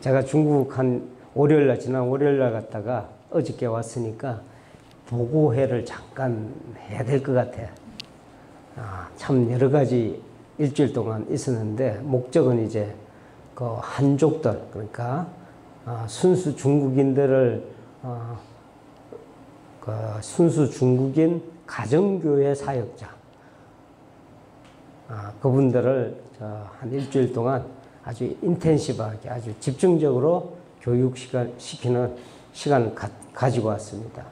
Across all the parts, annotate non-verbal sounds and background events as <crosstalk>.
제가 중국 한 월요일 날 지난 월요일 날 갔다가 어저께 왔으니까 보고회를 잠깐 해야 될 것 같아. 아, 참 여러 가지 일주일 동안 있었는데 목적은 이제 그 한족들 그러니까 아, 순수 중국인들을 어, 그 순수 중국인 가정교회 사역자 아, 그분들을 한 일주일 동안 아주 인텐시브하게 아주 집중적으로 교육 시간 시키는 시간을 가, 가지고 왔습니다.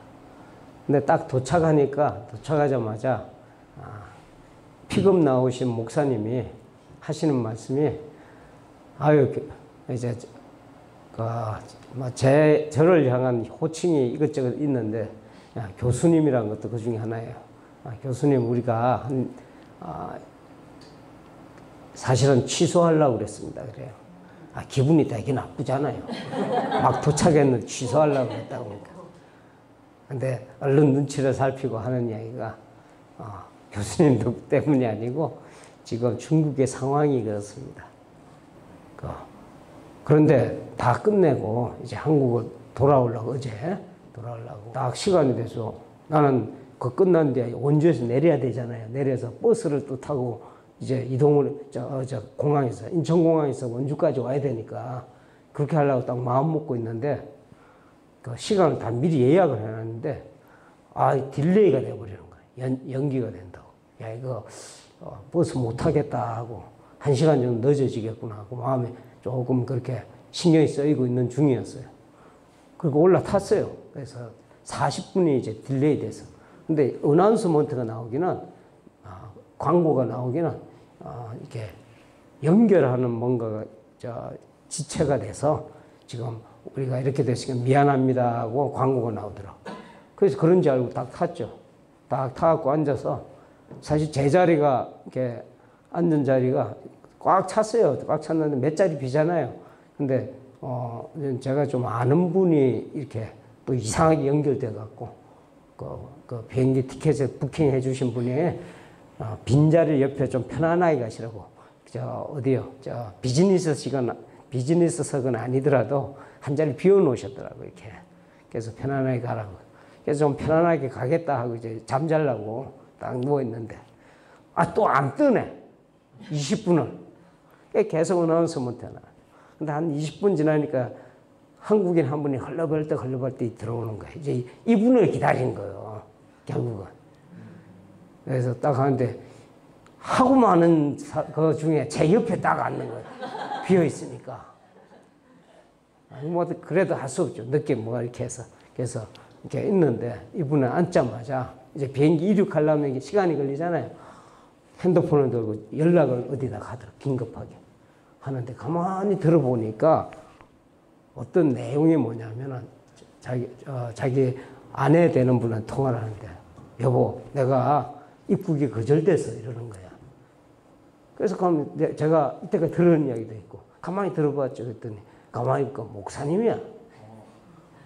근데 딱 도착하니까 도착하자마자 아, 픽업 나오신 목사님이 하시는 말씀이 아유 그, 이제 그제 저를 향한 호칭이 이것저것 있는데 야, 교수님이란 것도 그 중에 하나예요. 아, 교수님 우리가 한 아, 사실은 취소하려고 그랬습니다. 그래요. 아, 기분이 되게 나쁘잖아요. 막 도착했는데 취소하려고 그랬다고 그러니까. 근데 얼른 눈치를 살피고 하는 이야기가 어, 교수님 <laughs> 때문이 아니고 지금 중국의 상황이 그렇습니다. 그, 그런데 다 끝내고 이제 한국을 돌아오려고 어제 돌아오려고 딱 시간이 돼서 나는 그 끝난 뒤에 원주에서 내려야 되잖아요. 내려서 버스를 또 타고 이제 이동을 저, 저 공항에서 인천공항에서 원주까지 와야 되니까 그렇게 하려고 딱 마음 먹고 있는데 그 시간을 다 미리 예약을 해놨는데 아 딜레이가 돼버리는 거예요. 연, 연기가 된다고. 야 이거 어, 버스 못 타겠다 하고 한 시간 정도 늦어지겠구나 하고 마음에 조금 그렇게 신경이 쓰이고 있는 중이었어요. 그리고 올라탔어요. 그래서 40분이 이제 딜레이 돼서. 근데 어나운스먼트가 나오기는 어, 광고가 나오기는 어, 이렇게 연결하는 뭔가가 저 지체가 돼서 지금 우리가 이렇게 됐으니까 미안합니다 하고 광고가 나오더라고. 그래서 그런지 알고 딱 탔죠. 딱 타갖고 앉아서 사실 제 자리가 이렇게 앉은 자리가 꽉 찼어요. 꽉 찼는데 몇 자리 비잖아요. 근데 어 제가 좀 아는 분이 이렇게 또 이상하게 연결돼 갖고 그, 그 비행기 티켓을 부킹해 주신 분이 어, 빈자리 옆에 좀 편안하게 가시라고. 저 어디요? 저 비즈니스석은 비즈니스석은 아니더라도 한 자리 비워 놓으셨더라고 이렇게. 그래서 편안하게 가라고. 그래서 좀 편안하게 가겠다 하고 이제 잠잘라고 딱 누워 있는데. 아 또 안 뜨네. 20분을 계속 어나운서먼트 나. 근데 한 20분 지나니까 한국인 한 분이 헐레벌떡 헐레벌떡 들어오는 거예요 이제 이분을 기다린 거예요 결국은 그래서 딱 하는데 하고 많은 그 중에 제 옆에 딱 앉는 거예요. 비어 있으니까. 뭐 그래도 할 수 없죠. 늦게 뭐 이렇게 해서 그래서 이렇게 있는데 이분은 앉자마자 이제 비행기 이륙하려면 시간이 걸리잖아요. 핸드폰을 들고 연락을 어디다 가더라 긴급하게 하는데 가만히 들어보니까 어떤 내용이 뭐냐면은 자기 어, 자기 아내 되는 분한 통화를 하는데 여보 내가 입국이 거절돼서 이러는 거야. 그래서 그럼 제가 이때가 들은 이야기도 있고 가만히 들어봤죠. 그랬더니 가만히 그 목사님이야.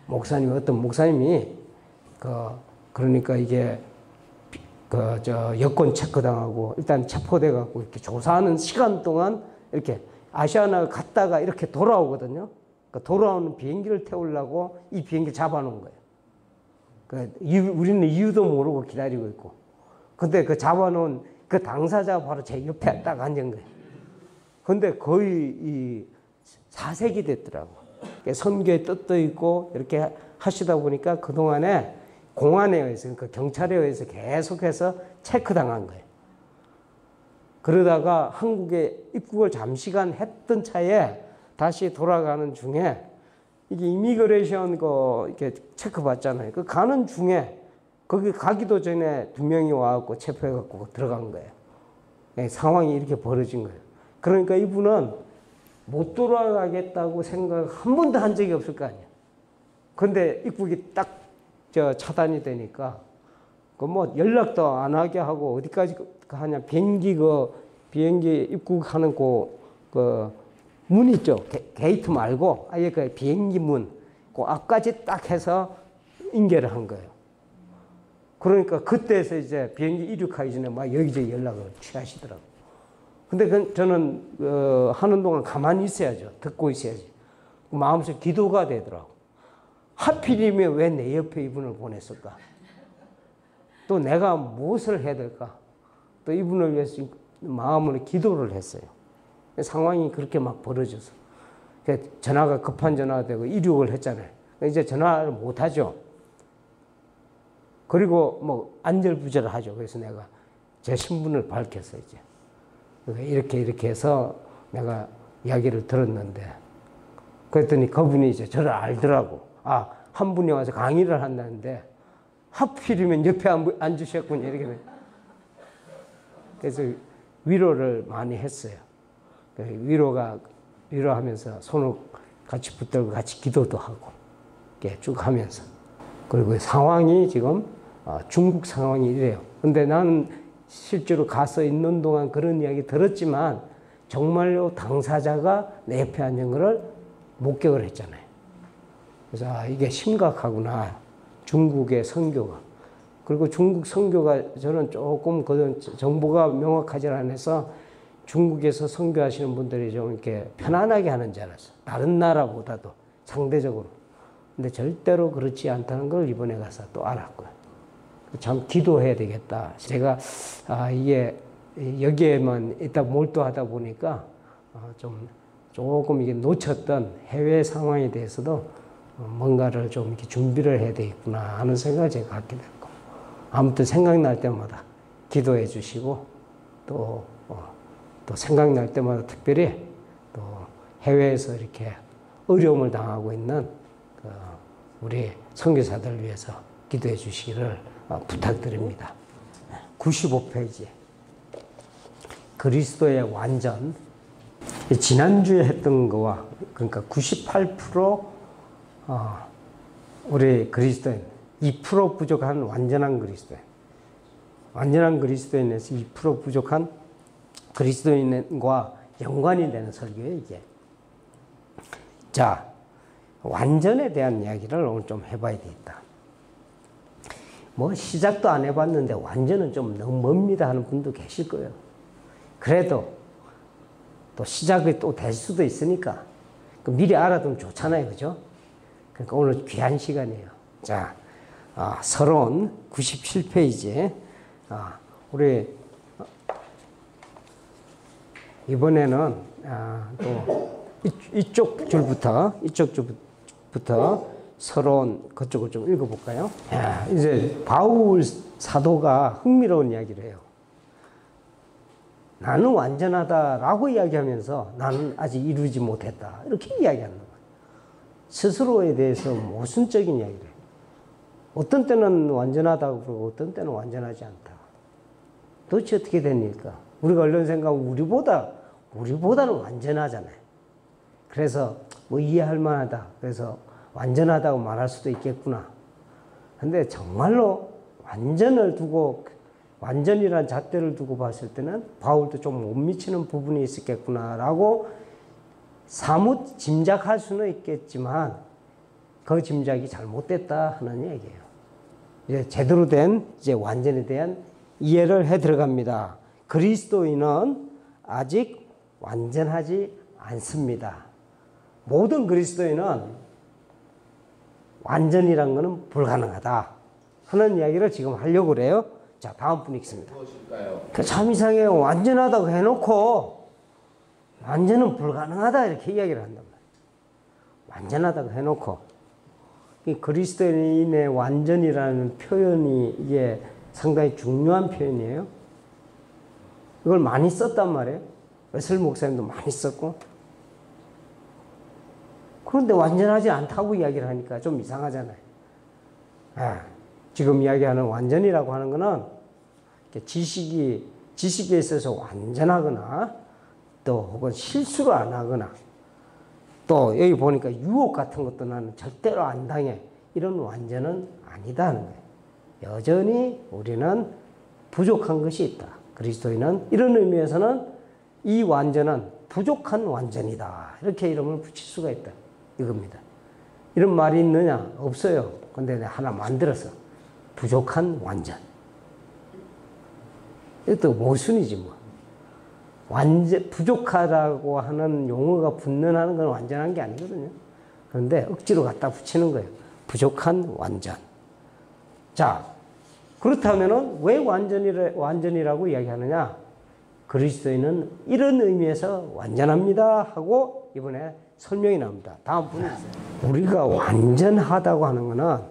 목사님 어떤 목사님이 그 그러니까 이게 그 저 여권 체크 당하고 일단 체포돼 갖고 이렇게 조사하는 시간 동안 이렇게 아시아나 갔다가 이렇게 돌아오거든요. 그 돌아오는 비행기를 태우려고 이 비행기 잡아놓은 거예요. 그 우리는 이유도 모르고 기다리고 있고. 근데 그 잡아놓은 그 당사자가 바로 제 옆에 딱 앉은 거예요. 근데 거의 이 사색이 됐더라고. 선교에 뜻도 있고 이렇게 하시다 보니까 그동안에 공안에 의해서, 그러니까 경찰에 의해서 계속해서 체크당한 거예요. 그러다가 한국에 입국을 잠시간 했던 차에 다시 돌아가는 중에 이게 이미그레이션 그 이렇게 체크 받잖아요. 그 가는 중에 거기 가기도 전에 두 명이 와갖고 체포해갖고 들어간 거예요. 네, 상황이 이렇게 벌어진 거예요. 그러니까 이분은 못 돌아가겠다고 생각 한 번도 한 적이 없을 거 아니야. 근데 입국이 딱 저 차단이 되니까 그 뭐 연락도 안 하게 하고 어디까지 하냐 비행기 그 비행기 입국하는 그, 그 문 있죠 게, 이트 말고 아예 그 비행기 문그 앞까지 딱 해서 인계를 한 거예요. 그러니까 그때에서 이제 비행기 이륙하기 전에 막 여기저기 연락을 취하시더라고. 근데 그 저는 어, 하는 동안 가만히 있어야죠. 듣고 있어야지. 마음속 기도가 되더라고. 하필이면 왜 내 옆에 이분을 보냈을까? 또 내가 무엇을 해야 될까? 또 이분을 위해서 마음으로 기도를 했어요. 상황이 그렇게 막 벌어져서. 그 전화가 급한 전화가 되고 이륙을 했잖아요. 이제 전화를 못 하죠. 그리고 뭐 안절부절을 하죠. 그래서 내가 제 신분을 밝혔어 이제. 이렇게 이렇게 해서 내가 이야기를 들었는데 그랬더니 그분이 이제 저를 알더라고. 아, 한 분이 와서 강의를 한다는데 하필이면 옆에 안- 앉으셨군요. 이렇게. 돼. 그래서 위로를 많이 했어요. 그 위로가, 위로하면서 손을 같이 붙들고 같이 기도도 하고, 이렇게 쭉 하면서. 그리고 상황이 지금 어, 중국 상황이 이래요. 근데 나는 실제로 가서 있는 동안 그런 이야기 들었지만 정말로 당사자가 내 옆에 앉은 거를 목격을 했잖아요. 그래서 아, 이게 심각하구나. 중국의 선교가. 그리고 중국 선교가 저는 조금 그런 정보가 명확하지 않아서 중국에서 선교하시는 분들이 좀 이렇게 편안하게 하는 줄 알았어. 다른 나라보다도 상대적으로. 근데 절대로 그렇지 않다는 걸 이번에 가서 또 알았고요. 참 기도해야 되겠다. 제가 아, 이게 여기에만 있다 몰두하다 보니까 어, 좀 조금 이게 놓쳤던 해외 상황에 대해서도 어, 뭔가를 좀 이렇게 준비를 해야 되겠구나 하는 생각을 제가 갖게 됐고 아무튼 생각날 때마다 기도해 주시고 또, 어, 또 생각날 때마다 특별히 또 해외에서 이렇게 어려움을 당하고 있는 그 우리 선교사들 위해서 기도해 주시기를 어, 부탁드립니다. 95페이지. 그리스도의 완전. 지난주에 했던 거와, 그러니까 98% 어, 우리 그리스도인, 2% 부족한 완전한 그리스도인. 완전한 그리스도인에서 2% 부족한 그리스도인과 연관이 되는 설교예요, 이게. 자, 완전에 대한 이야기를 오늘 좀 해봐야 되겠다. 뭐 시작도 안 해봤는데 완전은 좀 너무 멉니다 하는 분도 계실 거예요. 그래도 또 시작이 또 될 수도 있으니까 그 미리 알아두면 좋잖아요, 그죠? 그러니까 오늘 귀한 시간이에요. 자, 아, 서론 97페이지. 아, 우리 어, 이번에는 아, 또 이- 이쪽 줄부터 이쪽 줄부터 서론 그쪽을 좀 읽어볼까요? 야, 이제 바울 사도가 흥미로운 이야기를 해요. 나는 완전하다라고 이야기하면서 나는 아직 이루지 못했다 이렇게 이야기하는 거예요. 스스로에 대해서 모순적인 이야기를 해요. 어떤 때는 완전하다고 그러고 어떤 때는 완전하지 않다. 도대체 어떻게 됩니까? 우리가 얼른 생각하면 우리보다 우리보다는 완전하잖아요. 그래서 뭐 이해할 만하다. 그래서 완전하다고 말할 수도 있겠구나. 근데 정말로 완전을 두고 완전이란 잣대를 두고 봤을 때는 바울도 좀 못 미치는 부분이 있었겠구나라고 사뭇 짐작할 수는 있겠지만 그 짐작이 잘못됐다 하는 얘기예요. 이제 제대로 된 이제 완전에 대한 이해를 해 들어갑니다. 그리스도인은 아직 완전하지 않습니다. 모든 그리스도인은 완전이란 것은 불가능하다 하는 이야기를 지금 하려고 그래요. 자, 다음 분 읽습니다. 그참 이상해요. 완전하다고 해놓고 완전은 불가능하다 이렇게 이야기를 한단 말이에요. 완전하다고 해놓고 이 그리스도인의 완전이라는 표현이 이게 상당히 중요한 표현이에요. 이걸 많이 썼단 말이에요. 웨슬 목사님도 많이 썼고. 그런데 완전하지 않다고 이야기를 하니까 좀 이상하잖아요. 아, 지금 이야기하는 완전이라고 하는 거는 지식이 지식에 있어서 완전하거나 또 혹은 실수를 안 하거나 또 여기 보니까 유혹 같은 것도 나는 절대로 안 당해 이런 완전은 아니다는 거예요. 여전히 우리는 부족한 것이 있다. 그리스도인은 이런 의미에서는 이 완전은 부족한 완전이다. 이렇게 이름을 붙일 수가 있다. 이겁니다. 이런 말이 있느냐? 없어요. 근데 하나 만들었어. 부족한 완전. 이것도 모순이지 뭐. 완전 부족하다고 하는 용어가 붙는 하는 건 완전한 게 아니거든요. 그런데 억지로 갖다 붙이는 거예요. 부족한 완전. 자, 그렇다면은 왜 완전이라, 완전이라고 이야기하느냐? 그리스도인은 이런 의미에서 완전합니다 하고 이번에 설명이 나옵니다. 다음 분이 있어요. 우리가 완전하다고 하는 것은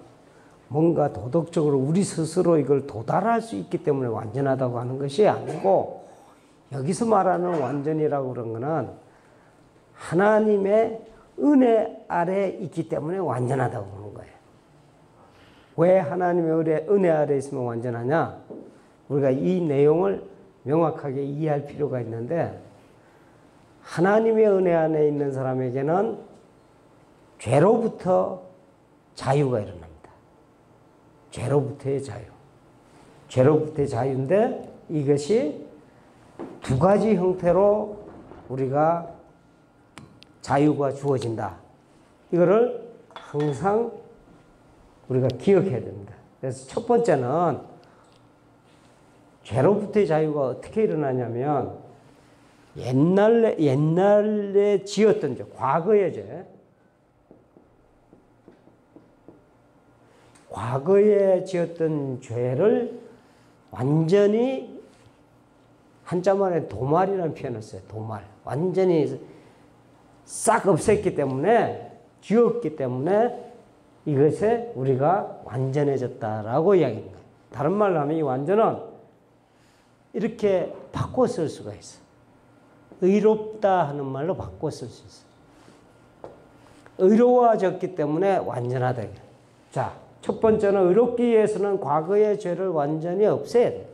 뭔가 도덕적으로 우리 스스로 이걸 도달할 수 있기 때문에 완전하다고 하는 것이 아니고 여기서 말하는 완전이라고 그런 것은 하나님의 은혜 아래 있기 때문에 완전하다고 보는 거예요. 왜 하나님의 은혜 아래 있으면 완전하냐? 우리가 이 내용을 명확하게 이해할 필요가 있는데 하나님의 은혜 안에 있는 사람에게는 죄로부터 자유가 일어납니다. 죄로부터의 자유. 죄로부터의 자유인데 이것이 두 가지 형태로 우리가 자유가 주어진다. 이거를 항상 우리가 기억해야 됩니다. 그래서 첫 번째는 죄로부터의 자유가 어떻게 일어나냐면 옛날에 옛날에 지었던 죄, 과거의 죄, 과거에 지었던 죄를 완전히 한자만에 도말이라는 표현을 써요. 도말. 완전히 싹 없앴기 때문에 지웠기 때문에 이것에 우리가 완전해졌다라고 이야기합니다. 다른 말로 하면 이 완전은 이렇게 바꿔 쓸 수가 있어. 의롭다 하는 말로 바꿔 쓸 수 있어. 의로워졌기 때문에 완전하다. 자, 첫 번째는 의롭기 위해서는 과거의 죄를 완전히 없애야 돼.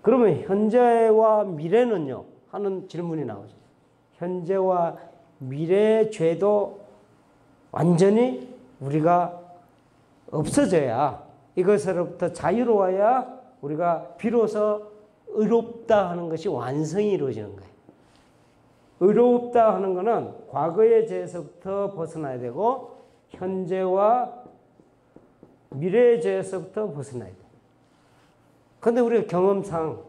그러면 현재와 미래는요? 하는 질문이 나오죠. 현재와 미래의 죄도 완전히 우리가 없어져야 이것으로부터 자유로워야 우리가 비로소 의롭다 하는 것이 완성이 이루어지는 거예요. 의롭다 하는 것은 과거의 죄에서부터 벗어나야 되고 현재와 미래의 죄에서부터 벗어나야 돼. 근데 우리가 경험상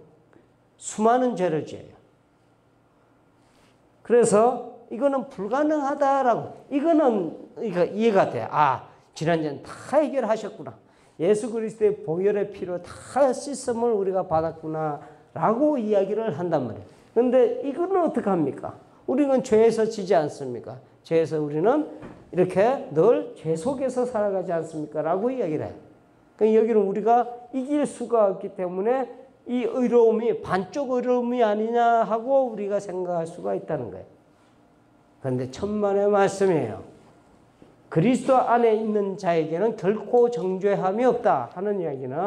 수많은 죄를 지어요. 그래서 이거는 불가능하다라고, 이거는 이해가 돼. 아, 지난주엔 다 해결하셨구나. 예수 그리스도의 보혈의 피로 다 시스템을 우리가 받았구나. 라고 이야기를 한단 말이에요. 근데 이거는 어떻게 합니까? 우리는 죄에서 지지 않습니까? 죄에서 우리는 이렇게 늘 죄 속에서 살아가지 않습니까? 라고 이야기를 해요. 그러니까 여기는 우리가 이길 수가 없기 때문에 이 의로움이 반쪽 의로움이 아니냐 하고 우리가 생각할 수가 있다는 거예요. 그런데 천만의 말씀이에요. 그리스도 안에 있는 자에게는 결코 정죄함이 없다 하는 이야기는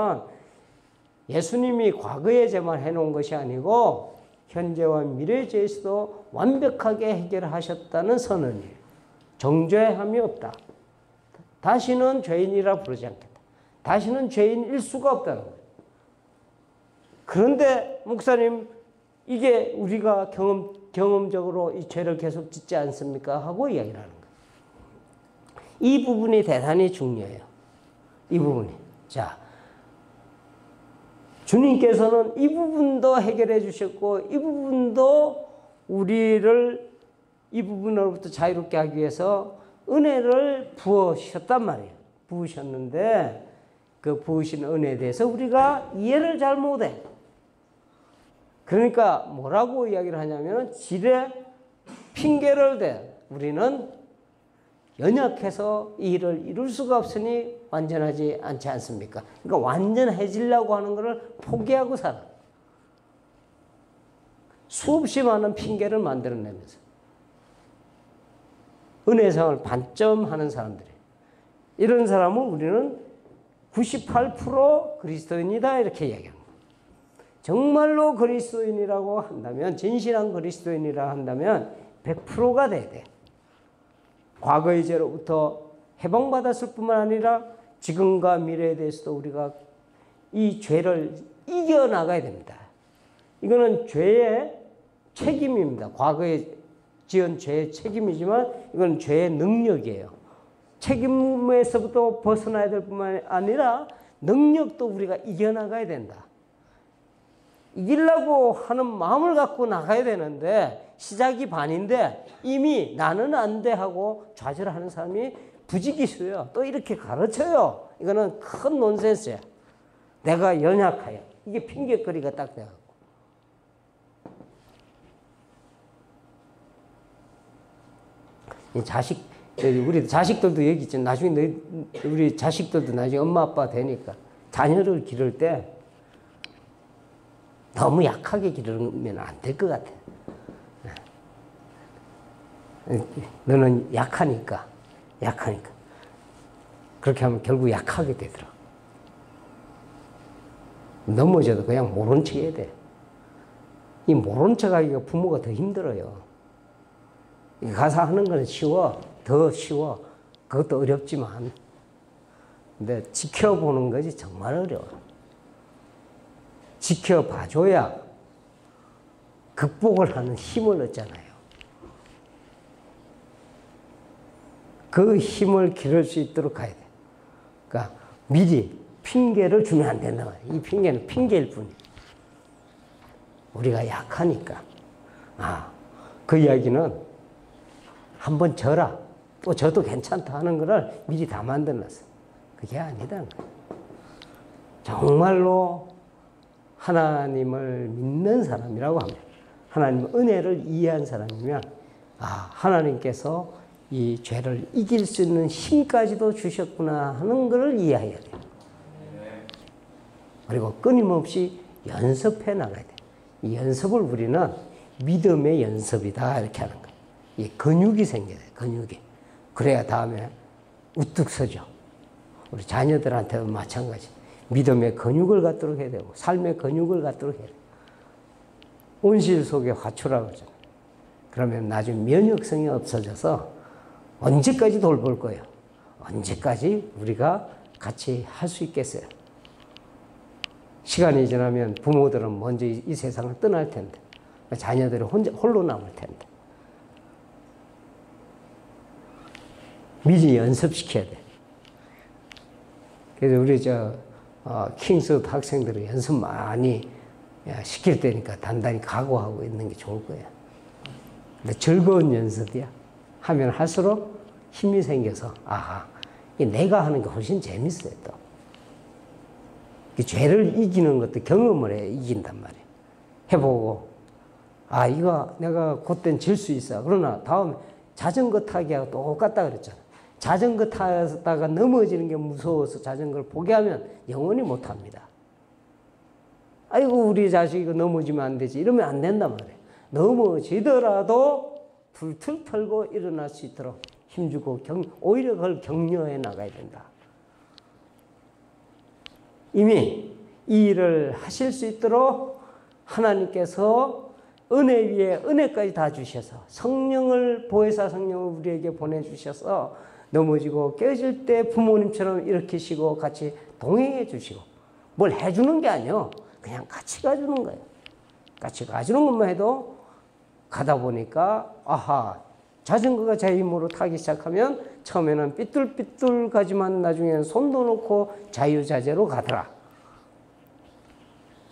예수님이 과거의 죄만 해놓은 것이 아니고 현재와 미래의 죄에서도 완벽하게 해결하셨다는 선언이에요. 정죄함이 없다. 다시는 죄인이라 부르지 않겠다. 다시는 죄인일 수가 없다는 거예요. 그런데 목사님 이게 우리가 경험 경험적으로 이 죄를 계속 짓지 않습니까? 하고 이야기를 하는 거예요. 이 부분이 대단히 중요해요. 이 부분이. 자, 주님께서는 이 부분도 해결해 주셨고 이 부분도 우리를 이 부분으로부터 자유롭게 하기 위해서 은혜를 부으셨단 말이에요. 부으셨는데 그 부으신 은혜에 대해서 우리가 이해를 잘 못해. 그러니까 뭐라고 이야기를 하냐면 지레 핑계를 대. 우리는 연약해서 이 일을 이룰 수가 없으니 완전하지 않지 않습니까? 그러니까 완전해지려고 하는 것을 포기하고 살아. 수없이 많은 핑계를 만들어내면서. 은혜상을 반점하는 사람들이. 이런 사람은 우리는 98% 그리스도인이다 이렇게 이야기합니다. 정말로 그리스도인이라고 한다면 진실한 그리스도인이라 한다면 100%가 돼야 돼. 과거의 죄로부터 해방받았을 뿐만 아니라 지금과 미래에 대해서도 우리가 이 죄를 이겨나가야 됩니다. 이거는 죄의 책임입니다. 과거에 지은 죄의 책임이지만 이건 죄의 능력이에요. 책임에서부터 벗어나야 될 뿐만 아니라 능력도 우리가 이겨나가야 된다. 이기려고 하는 마음을 갖고 나가야 되는데 시작이 반인데 이미 나는 안 돼 하고 좌절하는 사람이 부지기수예요. 또 이렇게 가르쳐요. 이거는 큰 논센스야. 내가 연약하여. 이게 핑계거리가 딱. 이 자식, 우리 자식들도 얘기 있죠. 나중에 너희, 우리 자식들도 나중에 엄마 아빠 되니까 자녀를 기를 때 너무 약하게 기르면 안 될 것 같아. 너는 약하니까, 약하니까. 그렇게 하면 결국 약하게 되더라. 넘어져도 그냥 모른 척 해야 돼. 이 모른 척 하기가 부모가 더 힘들어요. 가서 하는 건 쉬워. 더 쉬워. 그것도 어렵지만. 근데 지켜보는 것이 정말 어려워. 지켜봐줘야 극복을 하는 힘을 얻잖아요. 그 힘을 기를 수 있도록 가야 돼. 그러니까 미리 핑계를 주면 안 된다. 이 핑계는 핑계일 뿐이야. 우리가 약하니까. 아, 그 이야기는 한번 져라. 또 져도 괜찮다 하는 거를 미리 다 만들어놨어. 그게 아니다. 정말로 하나님을 믿는 사람이라고 합니다. 하나님 은혜를 이해한 사람이면, 아, 하나님께서 이 죄를 이길 수 있는 힘까지도 주셨구나 하는 것을 이해해야 돼요. 그리고 끊임없이 연습해 나가야 돼. 이 연습을 우리는 믿음의 연습이다 이렇게 하는 거예요. 이 근육이 생겨야 돼. 근육이. 그래야 다음에 우뚝 서죠. 우리 자녀들한테도 마찬가지. 믿음의 근육을 갖도록 해야 되고 삶의 근육을 갖도록 해야 돼. 온실 속의 화초라고 그러잖아. 그러면 나중에 면역성이 없어져서 언제까지 돌볼 거예요? 언제까지 우리가 같이 할 수 있겠어요? 시간이 지나면 부모들은 먼저 이 세상을 떠날 텐데, 자녀들이 혼자, 홀로 남을 텐데. 미리 연습시켜야 돼. 그래서 우리 저, 어, 킹스 학생들은 연습 많이 시킬 때니까 단단히 각오하고 있는 게 좋을 거예요. 근데 즐거운 연습이야. 하면 할수록 힘이 생겨서, 아하, 내가 하는 게 훨씬 재밌어요, 또. 죄를 이기는 것도 경험을 해 이긴단 말이에요. 해보고, 아, 이거 내가 그땐 질 수 있어. 그러나 다음에 자전거 타기하고 똑같다 그랬잖아. 자전거 타다가 넘어지는 게 무서워서 자전거를 포기하면 영원히 못 합니다. 아이고, 우리 자식 이거 넘어지면 안 되지. 이러면 안 된단 말이에요. 넘어지더라도 불틀 털고 일어날 수 있도록 힘주고 경, 오히려 그걸 격려해 나가야 된다. 이미 이 일을 하실 수 있도록 하나님께서 은혜 위에 은혜까지 다 주셔서 성령을 보혜사 성령을 우리에게 보내주셔서 넘어지고 깨질 때 부모님처럼 일으키시고 같이 동행해 주시고 뭘 해주는 게 아니요 그냥 같이 가주는 거예요. 같이 가주는 것만 해도 가다 보니까 아하 자전거가 제 힘으로 타기 시작하면 처음에는 삐뚤삐뚤 가지만 나중에는 손도 놓고 자유자재로 가더라.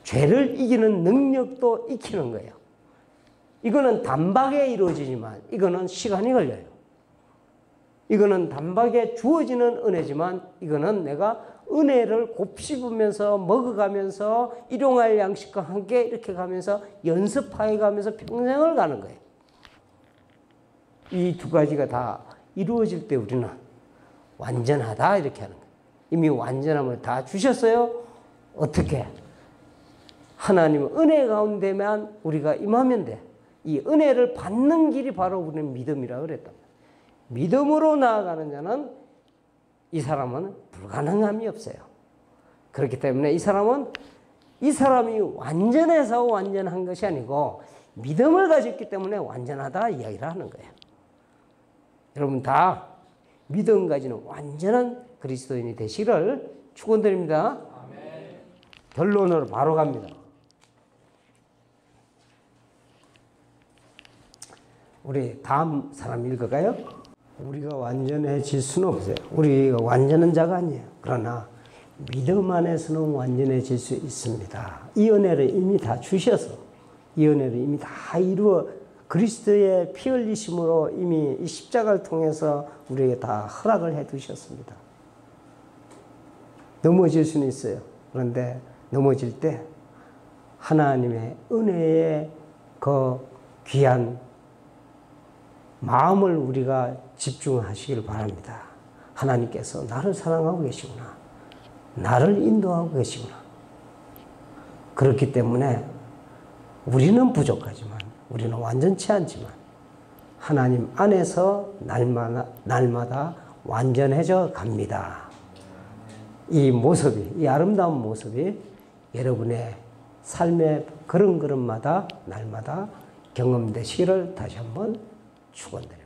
죄를 이기는 능력도 익히는 거예요. 이거는 단박에 이루어지지만 이거는 시간이 걸려요. 이거는 단박에 주어지는 은혜지만 이거는 내가 은혜를 곱씹으면서 먹어가면서 일용할 양식과 함께 이렇게 가면서 연습하여 가면서 평생을 가는 거예요. 이 두 가지가 다 이루어질 때 우리는 완전하다 이렇게 하는 거예요. 이미 완전함을 다 주셨어요. 어떻게? 하나님 은혜 가운데만 우리가 임하면 돼. 이 은혜를 받는 길이 바로 우리는 믿음이라고 그랬단 말이에요. 믿음으로 나아가는 자는 이 사람은 불가능함이 없어요. 그렇기 때문에 이 사람은 이 사람이 완전해서 완전한 것이 아니고 믿음을 가졌기 때문에 완전하다 이야기를 하는 거예요. 여러분 다 믿음 가지는 완전한 그리스도인이 되시기를 축원드립니다. 결론으로 바로 갑니다. 우리 다음 사람 읽어가요. 우리가 완전해질 수는 없어요. 우리가 완전한 자가 아니에요. 그러나 믿음 안에서는 완전해질 수 있습니다. 이 은혜를 이미 다 주셔서 이 은혜를 이미 다 이루어 그리스도의 피 흘리심으로 이미 이 십자가를 통해서 우리에게 다 허락을 해 두셨습니다. 넘어질 수는 있어요. 그런데 넘어질 때 하나님의 은혜의 그 귀한 마음을 우리가 집중하시길 바랍니다. 하나님께서 나를 사랑하고 계시구나. 나를 인도하고 계시구나. 그렇기 때문에 우리는 부족하지만, 우리는 완전치 않지만, 하나님 안에서 날마다, 날마다 완전해져 갑니다. 이 모습이, 이 아름다운 모습이 여러분의 삶의 그런 걸음마다 날마다 경험되시기를 다시 한번 축원드립니다.